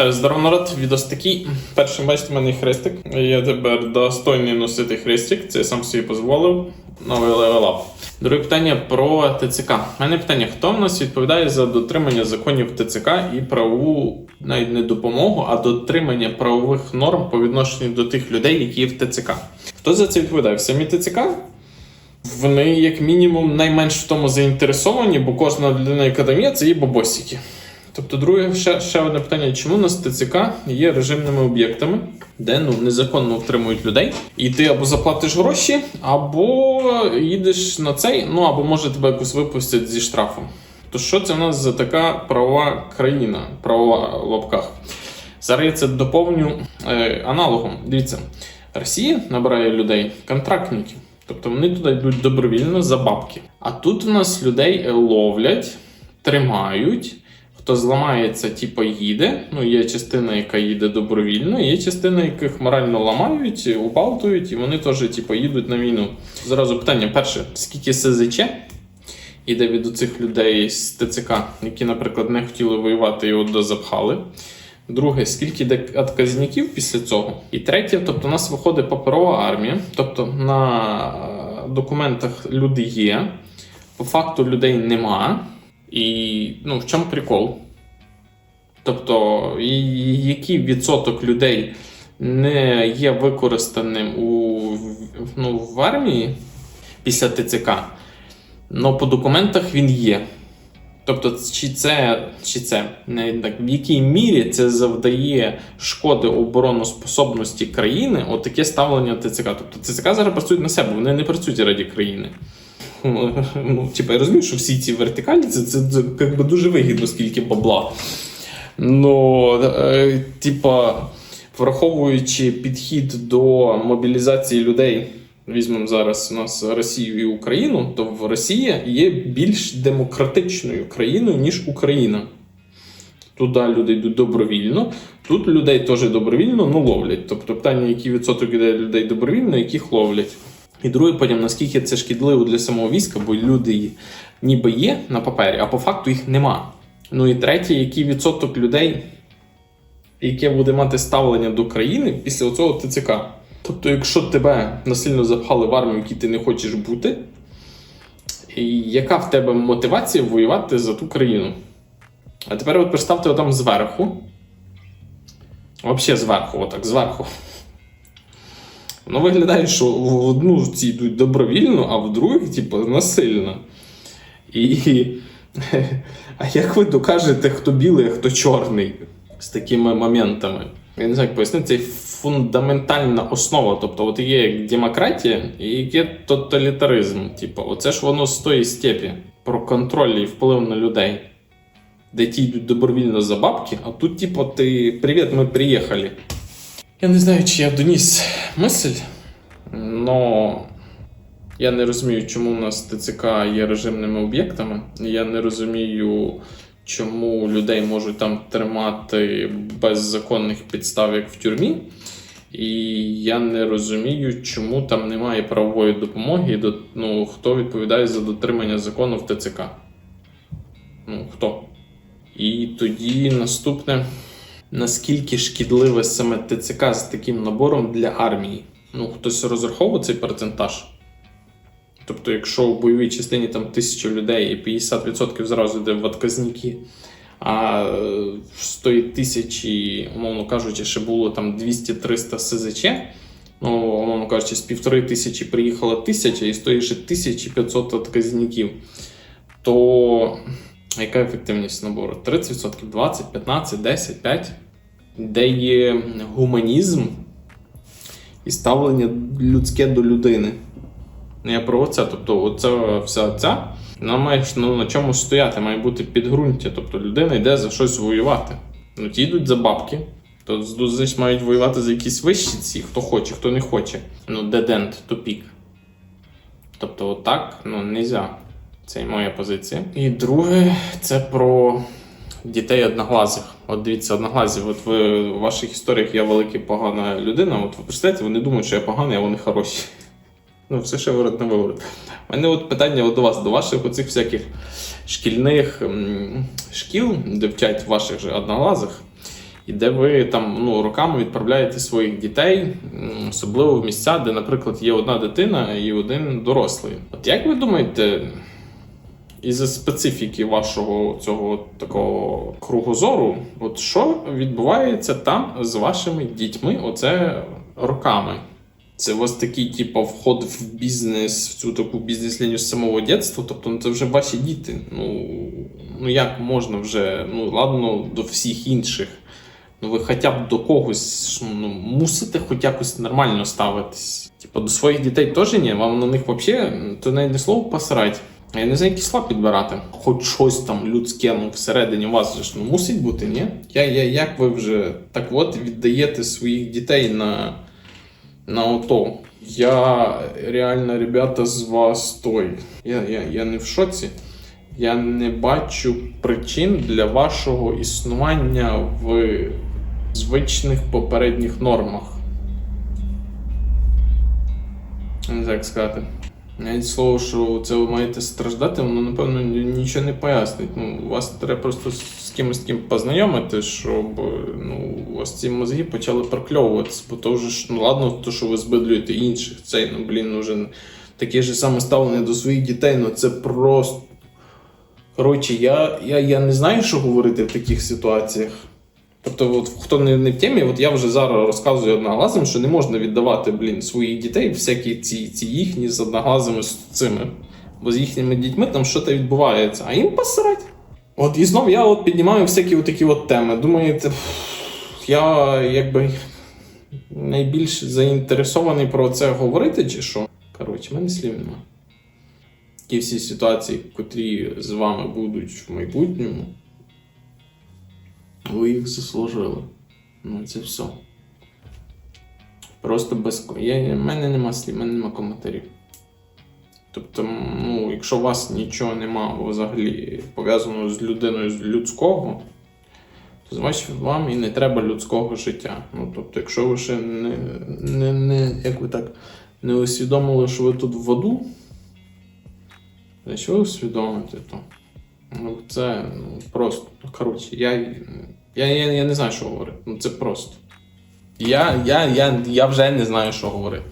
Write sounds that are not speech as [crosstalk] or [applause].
Е, Здорово, народ, відос такий. Першим бачите, в мене хрестик. Я тепер достойний носити хрестик, це я сам собі дозволив. Новий левелап. Друге питання про ТЦК. У мене питання: хто в нас відповідає за дотримання законів ТЦК і правову навіть не допомогу, а дотримання правових норм по відношенню до тих людей, які є в ТЦК? Хто за це відповідає? Самі ТЦК? Вони, як мінімум, найменш в тому заінтересовані, бо кожна людина, є, це є бабосики. Тобто, друге, ще, ще одне питання: чому у нас ТЦК є режимними об'єктами, де ну, незаконно втримують людей, і ти або заплатиш гроші, або їдеш на цей, ну або може тебе якось випустять зі штрафом. То що це в нас за така правова країна, правова в лапках? Зараз я це доповню е, аналогом. Дивіться, Росія набирає людей, контрактників. Тобто вони туди йдуть добровільно за бабки. А тут у нас людей ловлять, тримають. Хто зламається, типу, їде. Ну, є частина, яка їде добровільно, є частина, яких морально ламають, убалтують, і вони теж, типу, їдуть на війну. Зразу питання: перше, скільки СЗЧ іде від оцих людей з ТЦК, які, наприклад, не хотіли воювати і от дозапхали. Друге, скільки йде отказників після цього? І третє, тобто у нас виходить паперова армія, тобто на документах люди є, по факту людей нема. І ну, в чому прикол? Тобто, який відсоток людей не є використаним у, ну, в армії після ТЦК, але по документах він є. Тобто, чи це, чи це не так, в якій мірі це завдає шкоди обороноспособності країни, отаке ставлення ТЦК. Тобто ТЦК зараз працюють на себе, вони не працюють раді країни. Ну, типа, я розумію, що всі ці вертикалі це, це, це як би дуже вигідно, скільки бабла. Ну, е, типа, враховуючи підхід до мобілізації людей, візьмемо зараз у нас Росію і Україну, то Росія є більш демократичною країною, ніж Україна. Туди люди йдуть добровільно, тут людей теж добровільно ну, ловлять. Тобто питання, який відсоток іде людей добровільно, яких ловлять. І друге, потім, наскільки це шкідливо для самого війська, бо люди ніби є на папері, а по факту їх нема. Ну і третє, який відсоток людей, яке буде мати ставлення до країни після цього ТЦК. Тобто, якщо тебе насильно запхали в армію, якій ти не хочеш бути, і яка в тебе мотивація воювати за ту країну? А тепер от представте отам зверху. Взагалі зверху, отак, зверху. Воно виглядає, що в одну ці йдуть добровільно, а в других, типу, насильно. І. [laughs] А як ви докажете, хто білий, а хто чорний з такими моментами? Я не знаю, як пояснити, це фундаментальна основа. Тобто, от є як демократія і є тоталітаризм. Типу, оце ж воно з тої степі про контроль і вплив на людей. Де ті йдуть добровільно за бабки, а тут, типу, ти привіт, ми приїхали. Я не знаю, чи я доніс мисль, але я не розумію, чому у нас ТЦК є режимними об'єктами. Я не розумію, чому людей можуть там тримати без законних підстав, як в тюрмі. І я не розумію, чому там немає правової допомоги. і Ну, хто відповідає за дотримання закону в ТЦК? Ну, хто? І тоді наступне наскільки шкідливе саме ТЦК з таким набором для армії. Ну, хтось розраховував цей процентаж. Тобто, якщо в бойовій частині там тисяча людей і 50% зразу йде в отказники, а е, з тої тисячі, умовно кажучи, ще було там 200-300 СЗЧ, ну, умовно кажучи, з півтори тисячі приїхала тисяча, і з тої ще 1500 отказників, то яка ефективність набору? 30%, 20%, 15%, 10%, 5%? Де є гуманізм і ставлення людське до людини. Я про оце. Тобто, оце вся ця, вона має ну, на чомусь стояти, має бути підґрунтя. Тобто людина йде за щось воювати. Ну, ті йдуть за бабки, то значить мають воювати за якісь вищі ці, хто хоче, хто не хоче. Ну, dead-end, тупік. Тобто, отак, ну, не можна. Це моя позиція. І друге, це про дітей одноглазих. От дивіться, одноглазі, от ви у ваших історіях я велика погана людина. От ви представляєте, вони думають, що я поганий, а вони хороші. [laughs] Ну, все ще виворот на виворот. У мене от питання от до вас, до ваших оцих всяких шкільних шкіл, де вчать ваших же одноглазих. і де ви там ну, роками відправляєте своїх дітей, особливо в місця, де, наприклад, є одна дитина і один дорослий. От як ви думаєте, із-за специфіки вашого цього такого кругозору, от що відбувається там з вашими дітьми оце роками? Це у вас такий, типу, вход в бізнес, в цю таку бізнес-лінію з самого дитинства, тобто ну, це вже ваші діти. Ну, ну як можна вже, ну ладно, до всіх інших. Ну ви хоча б до когось ну, мусите хоч якось нормально ставитись. Типу, до своїх дітей теж ні, вам на них взагалі, то навіть не слово посрать. Я не знаю, які слова підбирати. Хоч щось там людське, ну всередині вас же ж ну, мусить бути, ні? Я, я, як ви вже так от віддаєте своїх дітей на, на ото? Я реально, ребята, з вас той. Я, я, я не в шоці. Я не бачу причин для вашого існування в звичних попередніх нормах. Не знаю, як сказати. Навіть слово, що це ви маєте страждати, воно, напевно, нічого не пояснить. Ну, вас треба просто з кимось таким познайомити, щоб ну, у вас ці мозги почали прокльовуватися. Бо то вже ж, ну ладно, то, що ви збидлюєте інших, цей, ну блін, ну, вже таке ж саме ставлення до своїх дітей, ну це просто. Коротше, я, я, я не знаю, що говорити в таких ситуаціях. Тобто, от, хто не, не в темі, от я вже зараз розказую одноглазим, що не можна віддавати, блін, своїх дітей, всякі ці, ці їхні з одноглазими з цими. Бо з їхніми дітьми там щось відбувається, а їм посрать. От і знов я от піднімаю всякі от такі от теми. Думаєте, я якби найбільш заінтересований про це говорити, чи що? Коротше, мене слів нема. Ті всі ситуації, котрі з вами будуть в майбутньому, ви їх заслужили. Ну, це все. Просто без. я, мене нема слів, мене нема коментарів. Тобто, ну, якщо у вас нічого нема взагалі пов'язаного з людиною з людського, то значить вам і не треба людського життя. Ну, тобто, якщо ви ще не, не, не, як ви так, не усвідомили, що ви тут в воду, Якщо ви усвідомите, то ну, це ну, просто. Ну, коротше, я, я, я, я не знаю, що говорити. Ну це просто. Я, я, я, я вже не знаю, що говорити.